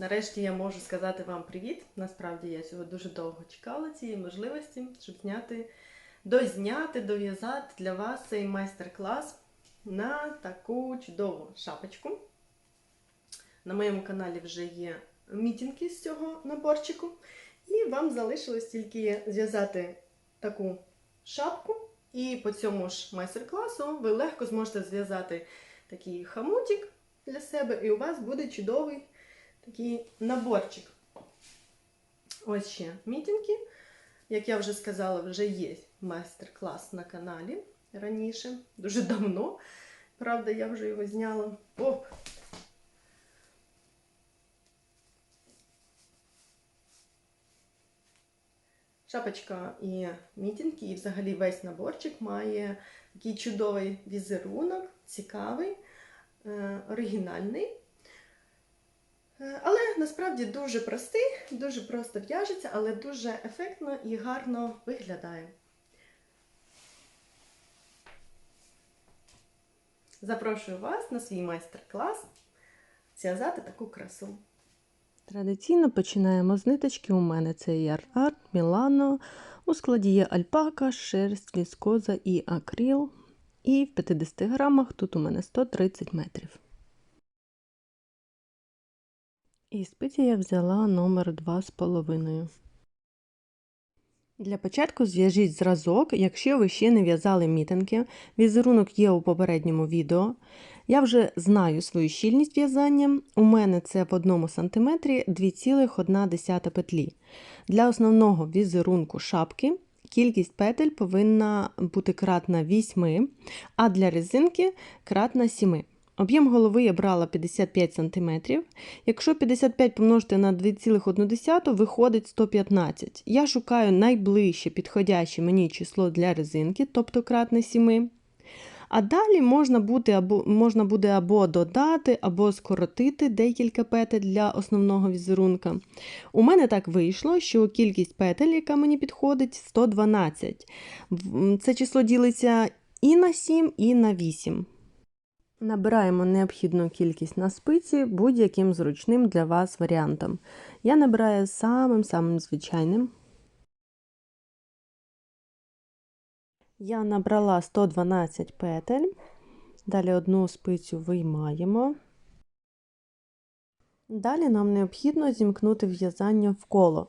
Нарешті я можу сказати вам привіт. Насправді я цього дуже довго чекала цієї можливості, щоб зняти, дозняти, дов'язати для вас цей майстер-клас на таку чудову шапочку. На моєму каналі вже є мітінги з цього наборчику. І вам залишилось тільки зв'язати таку шапку. І по цьому ж майстер-класу ви легко зможете зв'язати такий хамутик для себе, і у вас буде чудовий такий наборчик. Ось ще мітинги. Як я вже сказала, вже є майстер-клас на каналі раніше, дуже давно. Правда, я вже його зняла. Оп! Шапочка і мітинги, і взагалі весь наборчик має такий чудовий візерунок, цікавий, е, оригінальний. Е, Але насправді дуже простий, дуже просто в'яжеться, але дуже ефектно і гарно виглядає. Запрошую вас на свій майстер-клас зв'язати таку красу. Традиційно починаємо з ниточки. У мене це Яр Арт, Мілано. У складі є альпака, шерсть, віскоза і акрил. І в 50 грамах тут у мене 130 метрів. І спиці я взяла номер 2,5. Для початку зв'яжіть зразок, якщо ви ще не в'язали мітинги. Візерунок є у попередньому відео. Я вже знаю свою щільність в'язання. У мене це в 1 см 2,1 петлі. Для основного візерунку шапки кількість петель повинна бути кратна 8, а для резинки кратна 7. Об'єм голови я брала 55 см. Якщо 55 помножити на 2,1, виходить 115. Я шукаю найближче підходяще мені число для резинки, тобто кратне 7. А далі можна буде, або, можна буде або додати, або скоротити декілька петель для основного візерунка. У мене так вийшло, що кількість петель, яка мені підходить, 112. Це число ділиться і на 7, і на 8. Набираємо необхідну кількість на спиці будь-яким зручним для вас варіантом. Я набираю самим-самим звичайним. Я набрала 112 петель. Далі одну спицю виймаємо. Далі нам необхідно зімкнути в'язання в коло.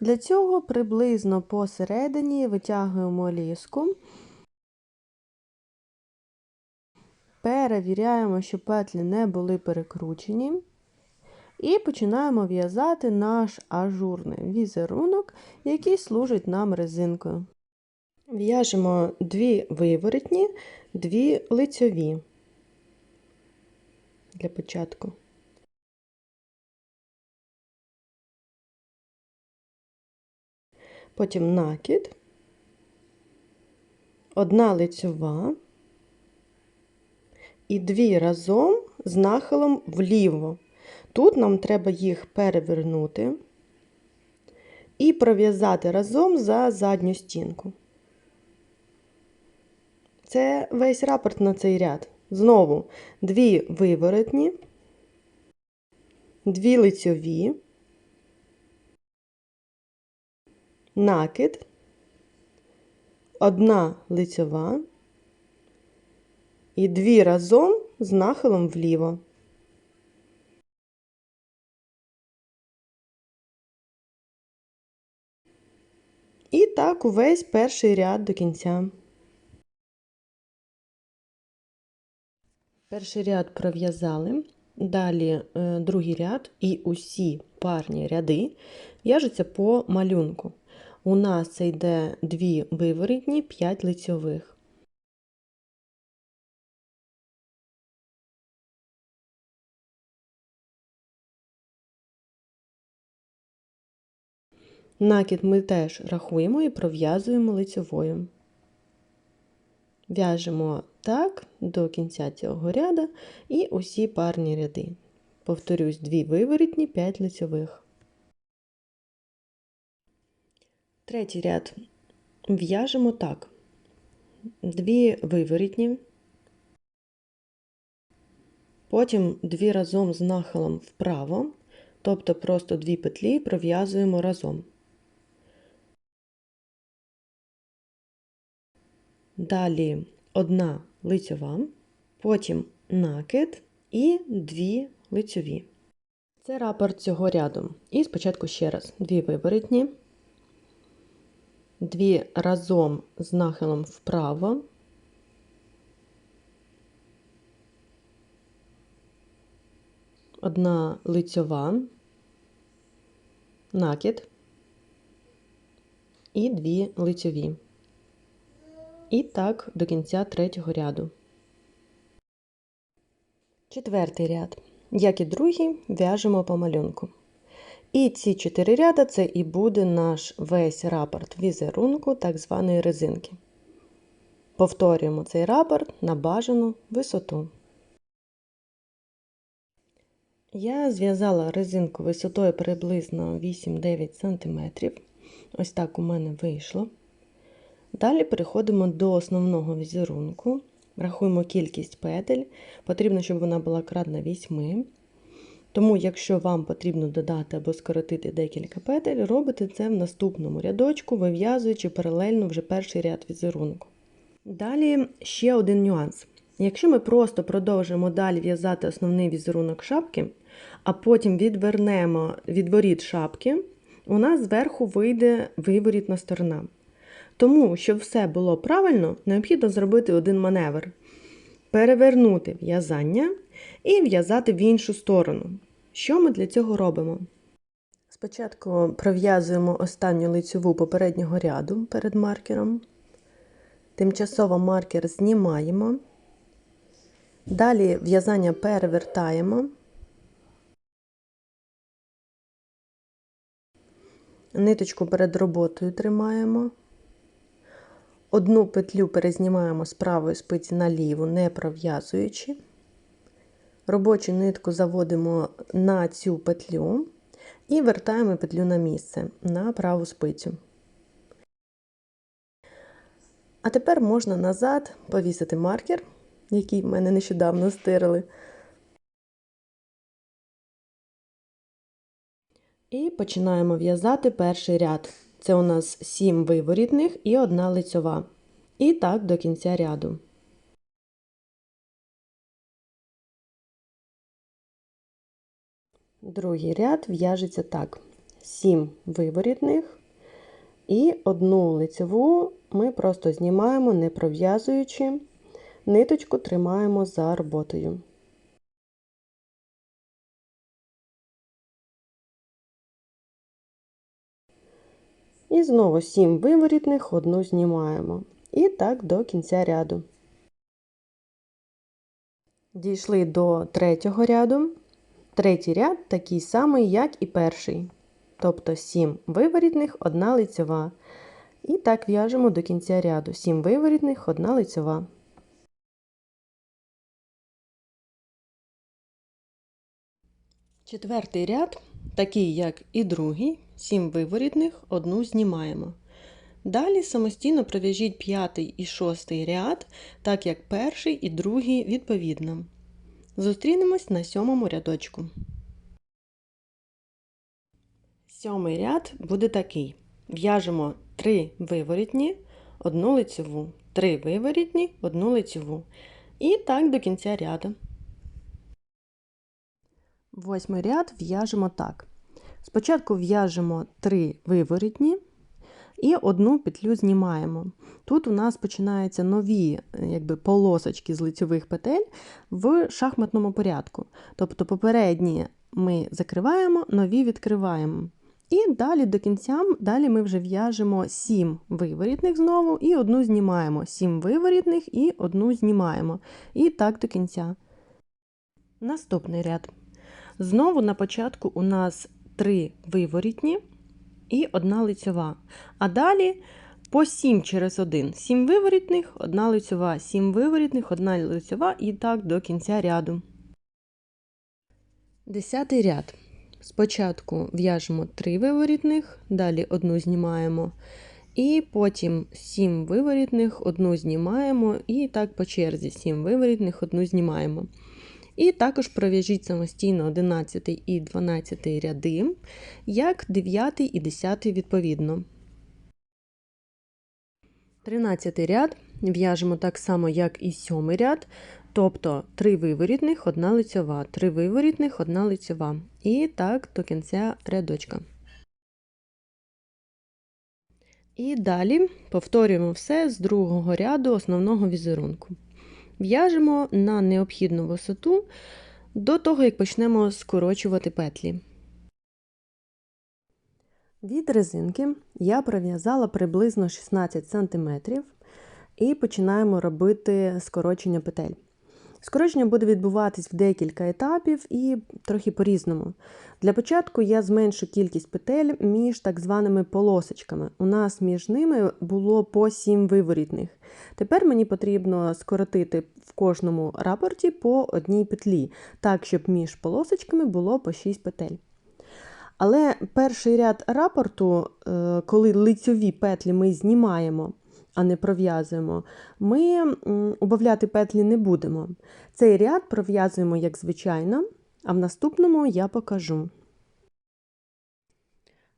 Для цього приблизно посередині витягуємо ліску. Перевіряємо, щоб петлі не були перекручені. І починаємо в'язати наш ажурний візерунок, який служить нам резинкою. В'яжемо дві виворотні, дві лицьові для початку. Потім накид, одна лицьова і дві разом з нахилом вліво. Тут нам треба їх перевернути і пров'язати разом за задню стінку. Це весь рапорт на цей ряд. Знову дві виворотні, дві лицьові, накид, одна лицьова і дві разом з нахилом вліво. І так увесь перший ряд до кінця. Перший ряд пров'язали, далі е, другий ряд і усі парні ряди в'яжуться по малюнку. У нас це йде дві виворітні, 5 лицьових. Накид ми теж рахуємо і пров'язуємо лицьовою. В'яжемо так до кінця цього ряду і усі парні ряди. Повторюсь, дві виворітні, 5 лицьових. Третій ряд в'яжемо так: дві виворітні, Потім дві разом з нахилом вправо, тобто просто дві петлі пров'язуємо разом. Далі одна лицьова, потім накид і дві лицьові. Це рапорт цього ряду. І спочатку ще раз дві виворотні, дві разом з нахилом вправо, одна лицьова, накид і дві лицьові. І так до кінця третього ряду. Четвертий ряд. Як і другий, в'яжемо по малюнку. І ці чотири ряда це і буде наш весь рапорт візерунку так званої резинки. Повторюємо цей рапорт на бажану висоту. Я зв'язала резинку висотою приблизно 8-9 см. Ось так у мене вийшло. Далі переходимо до основного візерунку. Рахуємо кількість петель. Потрібно, щоб вона була кратна 8. Тому, якщо вам потрібно додати або скоротити декілька петель, робите це в наступному рядочку, вив'язуючи паралельно вже перший ряд візерунку. Далі ще один нюанс. Якщо ми просто продовжимо далі в'язати основний візерунок шапки, а потім відвернемо відворіт шапки, у нас зверху вийде виворітна сторона. Тому, щоб все було правильно, необхідно зробити один маневр: перевернути в'язання і в'язати в іншу сторону. Що ми для цього робимо? Спочатку пров'язуємо останню лицьову попереднього ряду перед маркером. Тимчасово маркер знімаємо. Далі в'язання перевертаємо. Ниточку перед роботою тримаємо. Одну петлю перезнімаємо з правої спиці на ліву, не пров'язуючи. Робочу нитку заводимо на цю петлю і вертаємо петлю на місце на праву спицю. А тепер можна назад повісити маркер, який в мене нещодавно стирили. І починаємо в'язати перший ряд. Це у нас 7 виворітних і одна лицьова. І так до кінця ряду. Другий ряд в'яжеться так: 7 виворітних і одну лицьову ми просто знімаємо, не пров'язуючи, ниточку тримаємо за роботою. І знову 7 виворітних, одну знімаємо. І так до кінця ряду. Дійшли до третього ряду. Третій ряд такий самий, як і перший. Тобто 7 виворітних, одна лицьова. І так в'яжемо до кінця ряду. 7 виворітних, одна лицьова. Четвертий ряд, такий як і другий, 7 виворітних, одну знімаємо. Далі самостійно пров'яжіть п'ятий і шостий ряд, так як перший і другий відповідно. Зустрінемось на сьомому рядочку. Сьомий ряд буде такий. В'яжемо 3 виворітні, одну лицьову, 3 виворітні, одну лицьову. І так до кінця ряду. Восьмий ряд в'яжемо так. Спочатку в'яжемо 3 виворітні і одну петлю знімаємо. Тут у нас починаються нові якби, полосочки з лицьових петель в шахматному порядку. Тобто попередні ми закриваємо, нові відкриваємо. І далі до кінця далі ми вже в'яжемо 7 виворітних знову і одну знімаємо. 7 виворітних і одну знімаємо. І так до кінця. Наступний ряд. Знову на початку у нас 3 виворітні і одна лицьова. А далі по 7 через 1. 7 виворітних, одна лицьова, 7 виворітних, одна лицьова і так до кінця ряду. Десятий ряд. Спочатку в'яжемо 3 виворітних, далі одну знімаємо, і потім 7 виворітних, одну знімаємо, і так по черзі 7 виворітних, одну знімаємо. І також пров'яжіть самостійно 11 і 12 ряди, як 9 і 10 відповідно. 13 ряд в'яжемо так само, як і 7 ряд, тобто 3 виворітних, 1 лицьова, 3 виворітних, 1 лицьова. І так до кінця рядочка. І далі повторюємо все з другого ряду основного візерунку. В'яжемо на необхідну висоту до того, як почнемо скорочувати петлі. Від резинки я пров'язала приблизно 16 см і починаємо робити скорочення петель. Скорочення буде відбуватись в декілька етапів і трохи по-різному. Для початку я зменшу кількість петель між так званими полосочками. У нас між ними було по 7 виворітних. Тепер мені потрібно скоротити в кожному рапорті по одній петлі, так, щоб між полосочками було по 6 петель. Але перший ряд рапорту, е, коли лицьові петлі ми знімаємо, а не пров'язуємо, ми убавляти петлі не будемо. Цей ряд пров'язуємо як звичайно, а в наступному я покажу.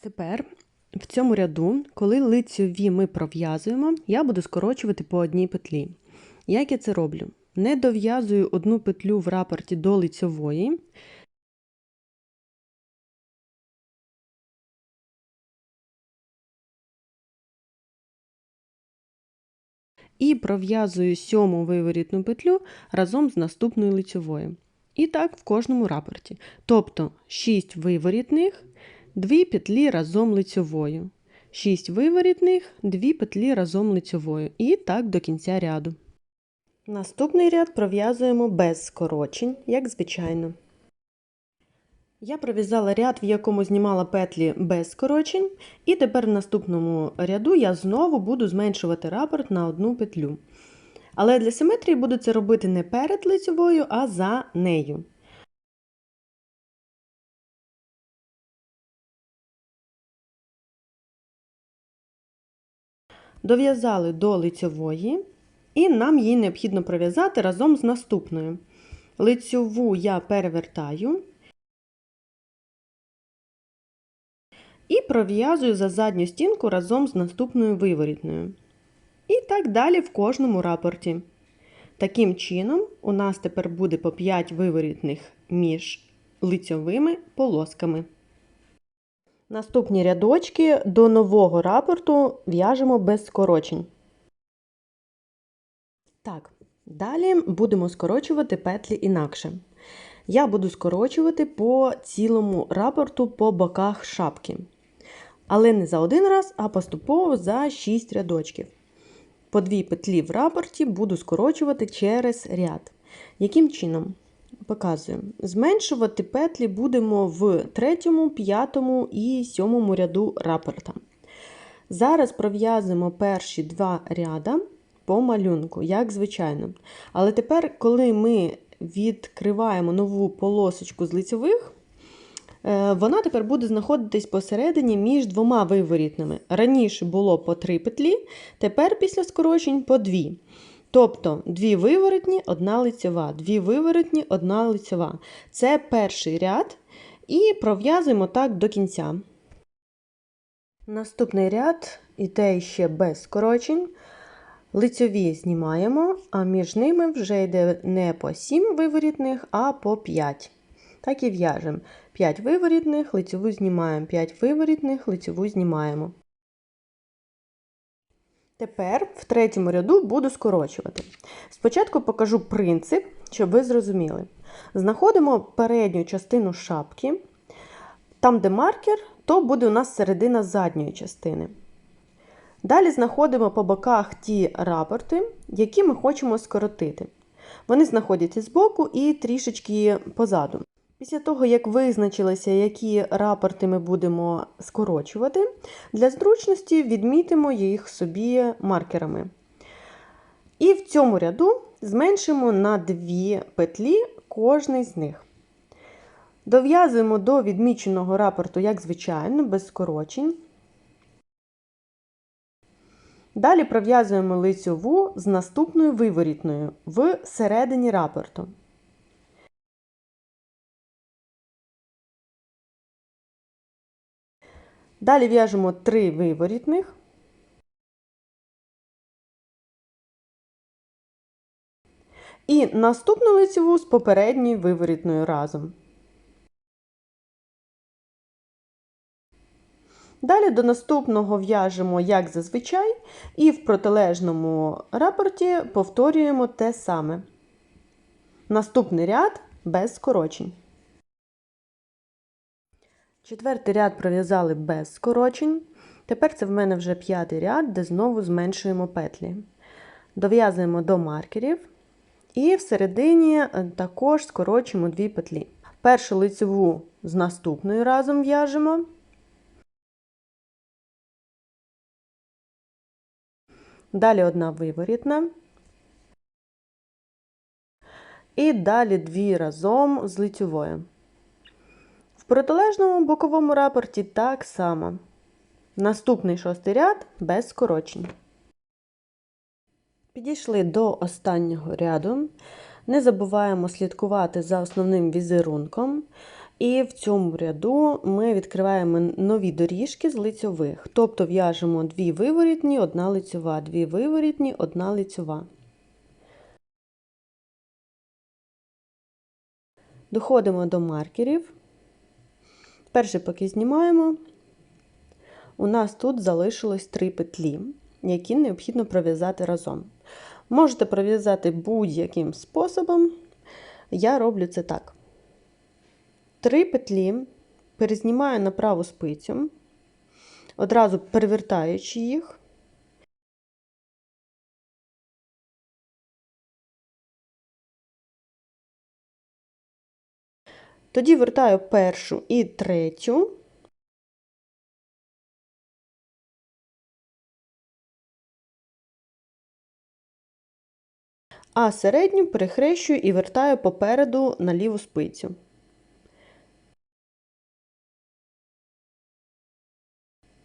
Тепер в цьому ряду, коли лицьові ми пров'язуємо, я буду скорочувати по одній петлі. Як я це роблю? Не дов'язую одну петлю в рапорті до лицьової. І пров'язую сьому виворітну петлю разом з наступною лицьовою. І так в кожному рапорті. Тобто 6 виворітних, 2 петлі разом лицьовою. 6 виворітних, 2 петлі разом лицьовою. І так до кінця ряду. Наступний ряд пров'язуємо без скорочень, як звичайно. Я пров'язала ряд, в якому знімала петлі без скорочень, і тепер в наступному ряду я знову буду зменшувати рапорт на одну петлю. Але для симетрії буду це робити не перед лицьовою, а за нею. Дов'язали до лицьової, і нам її необхідно пров'язати разом з наступною. Лицьову я перевертаю. І пров'язую за задню стінку разом з наступною виворітною. І так далі в кожному рапорті. Таким чином, у нас тепер буде по 5 виворітних між лицьовими полосками. Наступні рядочки до нового рапорту в'яжемо без скорочень. Так, далі будемо скорочувати петлі інакше. Я буду скорочувати по цілому рапорту по боках шапки. Але не за один раз, а поступово за 6 рядочків. По дві петлі в рапорті буду скорочувати через ряд. Яким чином? Показую. Зменшувати петлі будемо в третьому, п'ятому і сьомому ряду рапорта. Зараз пров'язуємо перші два ряда по малюнку, як звичайно. Але тепер, коли ми відкриваємо нову полосочку з лицьових, е, вона тепер буде знаходитись посередині між двома виворітними. Раніше було по три петлі, тепер після скорочень по дві. Тобто дві виворотні, одна лицьова, дві виворотні, одна лицьова. Це перший ряд, і пров'язуємо так до кінця. Наступний ряд іде ще без скорочень. Лицьові знімаємо, а між ними вже йде не по 7 виворітних, а по 5. Так і в'яжемо. 5 виворітних, лицьову знімаємо, 5 виворітних, лицьову знімаємо. Тепер в третьому ряду буду скорочувати. Спочатку покажу принцип, щоб ви зрозуміли. Знаходимо передню частину шапки. Там, де маркер, то буде у нас середина задньої частини. Далі знаходимо по боках ті рапорти, які ми хочемо скоротити. Вони знаходяться збоку і трішечки позаду. Після того, як визначилися, які рапорти ми будемо скорочувати, для зручності відмітимо їх собі маркерами. І в цьому ряду зменшимо на 2 петлі кожний з них. Дов'язуємо до відміченого рапорту, як звичайно, без скорочень. Далі пров'язуємо лицьову з наступною виворітною в середині рапорту. Далі в'яжемо 3 виворітних. І наступну лицеву з попередньою виворітною разом. Далі до наступного в'яжемо, як зазвичай, і в протилежному рапорті повторюємо те саме. Наступний ряд без скорочень. Четвертий ряд пров'язали без скорочень. Тепер це в мене вже п'ятий ряд, де знову зменшуємо петлі. Дов'язуємо до маркерів. І всередині е, також скорочуємо дві петлі. Першу лицеву з наступною разом в'яжемо. Далі одна виворітна. І далі дві разом з лицьовою. В протилежному боковому рапорті так само. Наступний шостий ряд без скорочень. Підійшли до останнього ряду. Не забуваємо слідкувати за основним візерунком. І в цьому ряду ми відкриваємо нові доріжки з лицьових. Тобто в'яжемо дві виворітні, одна лицьова, дві виворітні, одна лицьова. Доходимо до маркерів. Перший поки знімаємо. У нас тут залишилось три петлі, які необхідно пров'язати разом. Можете пров'язати будь-яким способом. Я роблю це так. Три петлі перезнімаю на праву спицю, одразу перевертаючи їх. Тоді вертаю першу і третю. А середню перехрещую і вертаю попереду на ліву спицю.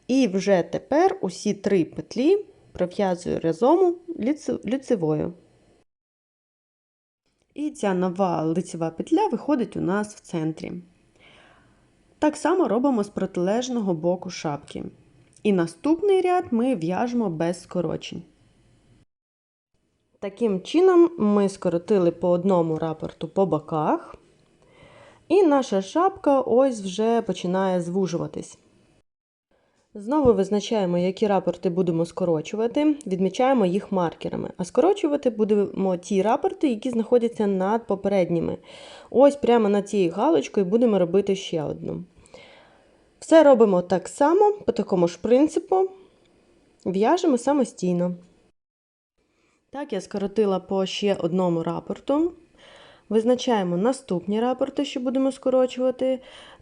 І вже тепер усі три петлі пров'язую разом лицевою. І ця нова лицева петля виходить у нас в центрі. Так само робимо з протилежного боку шапки. І наступний ряд ми в'яжемо без скорочень. Таким чином, ми скоротили по одному рапорту по боках, і наша шапка ось вже починає звужуватись. Знову визначаємо, які рапорти будемо скорочувати, відмічаємо їх маркерами. А скорочувати будемо ті рапорти, які знаходяться над попередніми. Ось прямо над цією галочкою будемо робити ще одну. Все робимо так само, по такому ж принципу, в'яжемо самостійно. Так, я скоротила по ще одному рапорту. Визначаємо наступні рапорти, що будемо скорочувати,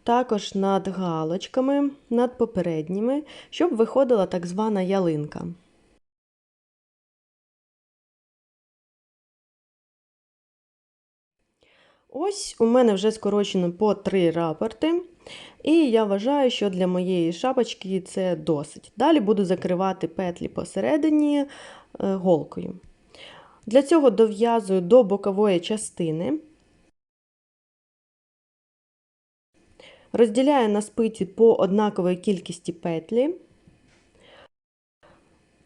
також над галочками, над попередніми, щоб виходила так звана ялинка. Ось у мене вже скорочено по три рапорти. І я вважаю, що для моєї шапочки це досить. Далі буду закривати петлі посередині е, голкою. Для цього дов'язую до бокової частини, розділяю на спиці по однаковій кількості петлі,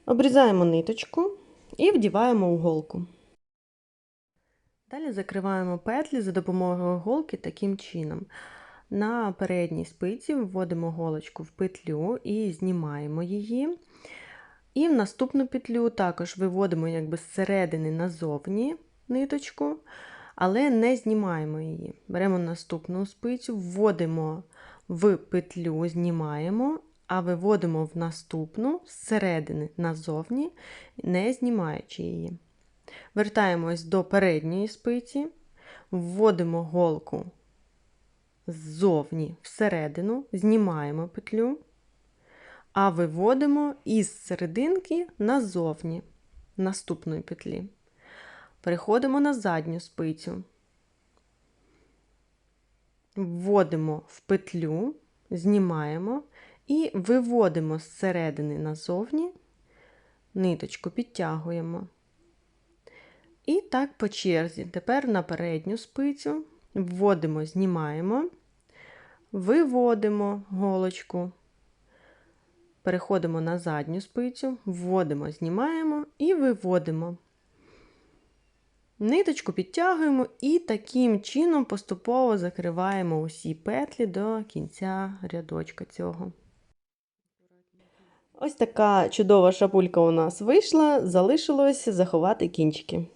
обрізаємо ниточку і вдіваємо у голку. Далі закриваємо петлі за допомогою голки таким чином. На передній спиці вводимо голочку в петлю і знімаємо її. І в наступну петлю також виводимо якби зсередини назовні ниточку, але не знімаємо її. Беремо наступну спицю, вводимо в петлю, знімаємо, а виводимо в наступну зсередини назовні, не знімаючи її. Вертаємось до передньої спиці, вводимо голку ззовні всередину, знімаємо петлю а виводимо із серединки назовні наступної петлі. Переходимо на задню спицю, вводимо в петлю, знімаємо і виводимо з середини назовні, ниточку підтягуємо. І так по черзі. Тепер на передню спицю вводимо, знімаємо, виводимо голочку переходимо на задню спицю, вводимо, знімаємо і виводимо. Ниточку підтягуємо і таким чином поступово закриваємо усі петлі до кінця рядочка цього. Ось така чудова шапулька у нас вийшла, залишилось заховати кінчики.